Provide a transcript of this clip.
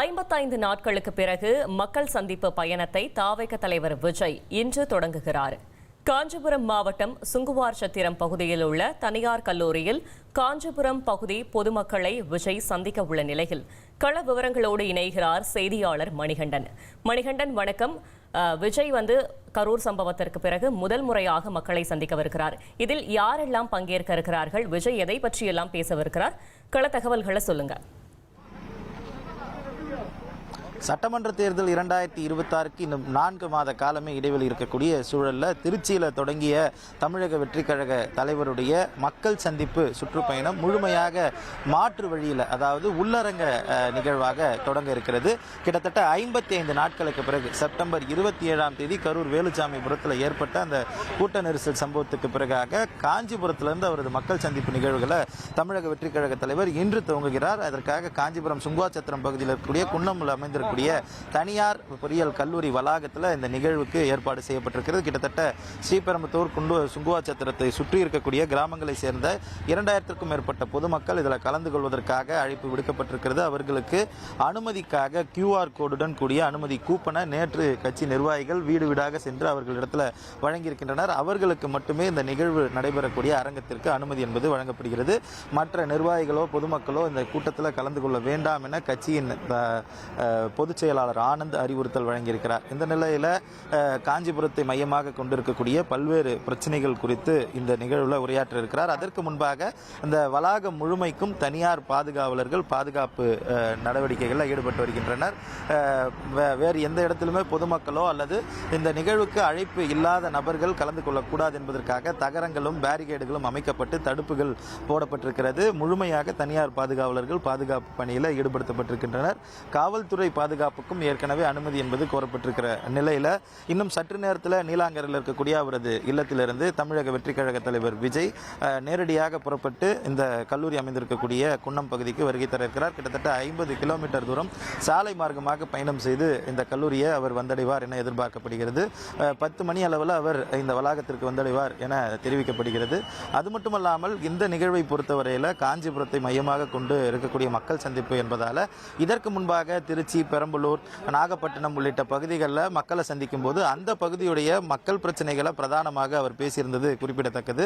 ஐம்பத்தைந்து நாட்களுக்கு பிறகு மக்கள் சந்திப்பு பயணத்தை தாவைக்க தலைவர் விஜய் இன்று தொடங்குகிறார். காஞ்சிபுரம் மாவட்டம் சுங்குவார் சத்திரம் பகுதியில் உள்ள தனியார் கல்லூரியில் காஞ்சிபுரம் பகுதி பொதுமக்களை விஜய் சந்திக்க உள்ள நிலையில் கள விவரங்களோடு இணைகிறார் செய்தியாளர் மணிகண்டன். மணிகண்டன் வணக்கம். விஜய் வந்து கரூர் சம்பவத்திற்கு பிறகு முதல் முறையாக மக்களை சந்திக்கவிருக்கிறார் இதில் யாரெல்லாம் பங்கேற்க இருக்கிறார்கள்? விஜய் எதை பற்றியெல்லாம் பேசவிருக்கிறார்? கள தகவல்களை சொல்லுங்க சட்டமன்ற தேர்தல் இரண்டாயிரத்தி இருபத்தாறுக்கு இன்னும் நான்கு மாத காலமே இடைவெளி இருக்கக்கூடிய சூழலில் திருச்சியில் தொடங்கிய தமிழக வெற்றி கழக தலைவருடைய மக்கள் சந்திப்பு சுற்றுப்பயணம் முழுமையாக மாற்று வழியில் அதாவது உள்ளரங்க நிகழ்வாக தொடங்க இருக்கிறது. கிட்டத்தட்ட ஐம்பத்தி ஐந்து நாட்களுக்கு பிறகு செப்டம்பர் இருபத்தி ஏழாம் தேதி கரூர் வேலுச்சாமிபுரத்தில் ஏற்பட்ட அந்த கூட்ட நெரிசல் சம்பவத்துக்கு பிறகாக காஞ்சிபுரத்திலிருந்து அவரது மக்கள் சந்திப்பு நிகழ்வுகளை தமிழக வெற்றி கழக தலைவர் இன்று துவங்குகிறார். அதற்காக காஞ்சிபுரம் சுங்குவாச்சத்திரம் பகுதியில் இருக்கக்கூடிய குன்னம்ல இருக்கக்கூடிய தனியார் பொறியியல் கல்லூரி வளாகத்தில் இந்த நிகழ்வுக்கு ஏற்பாடு செய்யப்பட்டிருக்கிறது. கிட்டத்தட்ட ஸ்ரீபெரும்புத்தூர் குண்டு சுங்குவாச்சத்திரத்தை சுற்றி இருக்கக்கூடிய கிராமங்களை சேர்ந்த இரண்டாயிரத்திற்கும் மேற்பட்ட பொதுமக்கள் இதில் கலந்து கொள்வதற்காக அழைப்பு விடுக்கப்பட்டிருக்கிறது. அவர்களுக்கு அனுமதிக்காக கியூஆர் கோடுடன் கூடிய அனுமதி கூப்பனை நேற்று கட்சி நிர்வாகிகள் வீடு வீடாக சென்று அவர்களிடத்தில் வழங்கியிருக்கின்றனர். அவர்களுக்கு மட்டுமே இந்த நிகழ்வு நடைபெறக்கூடிய அரங்கத்திற்கு அனுமதி என்பது வழங்கப்படுகிறது. மற்ற நிர்வாகிகளோ பொதுமக்களோ இந்த கூட்டத்தில் கலந்து கொள்ள வேண்டாம் என கட்சியின் பொதுச் செயலாளர் ஆனந்த் அறிவுறுத்தல் வழங்கியிருக்கிறார். இந்த நிலையில் காஞ்சிபுரத்தை மையமாக கொண்டிருக்கக்கூடிய பல்வேறு பிரச்சனைகள் குறித்து இந்த நிகழ்வில் உரையாற்றிருக்கிறார் அதற்கு முன்பாக இந்த வளாகம் முழுமைக்கும் தனியார் பாதுகாவலர்கள் பாதுகாப்பு நடவடிக்கைகளில் ஈடுபட்டு வருகின்றனர். வே- வேறு எந்த இடத்திலுமே பொதுமக்களோ அல்லது இந்த நிகழ்வுக்கு அழைப்பு இல்லாத நபர்கள் கலந்து கொள்ளக்கூடாது என்பதற்காக தகரங்களும் பேரிகேடுகளும் அமைக்கப்பட்டு தடுப்புகள் போடப்பட்டிருக்கிறது. முழுமையாக தனியார் பாதுகாவலர்கள் பாதுகாப்பு பணியில் ஈடுபடுத்தப்பட்டிருக்கின்றனர். காவல்துறை பாதுகாப்புக்கும் ஏற்கனவே அனுமதி என்பது கோரப்பட்டிருக்கிற நிலையில் இன்னும் சற்று நேரத்தில் நீலாங்கரில் இருக்கக்கூடிய அவரது இல்லத்திலிருந்து தமிழக வெற்றிக் கழக தலைவர் விஜய் நேரடியாக புறப்பட்டு இந்த கல்லூரி அமைந்திருக்கக்கூடிய குன்னம் பகுதிக்கு வருகை தர இருக்கிறார். கிட்டத்தட்ட ஐம்பது கிலோமீட்டர் தூரம் சாலை மார்க்கமாக பயணம் செய்து இந்த கல்லூரியை அவர் வந்தடைவார் என எதிர்பார்க்கப்படுகிறது. பத்து மணி அளவில் அவர் இந்த வளாகத்திற்கு வந்தடைவார் என தெரிவிக்கப்படுகிறது. அது மட்டுமல்லாமல் இந்த நிகழ்வை பொறுத்தவரையில் காஞ்சிபுரத்தை மையமாக கொண்டு இருக்கக்கூடிய மக்கள் சந்திப்பு என்பதால் இதற்கு முன்பாக திருச்சி பெரம்பலூர் நாகப்பட்டினம் உள்ளிட்ட பகுதிகளில் மக்களை சந்திக்கும் போது அந்த பகுதியுடைய மக்கள் பிரச்சனைகளை பிரதானமாக அவர் பேசியிருந்தது குறிப்பிடத்தக்கது.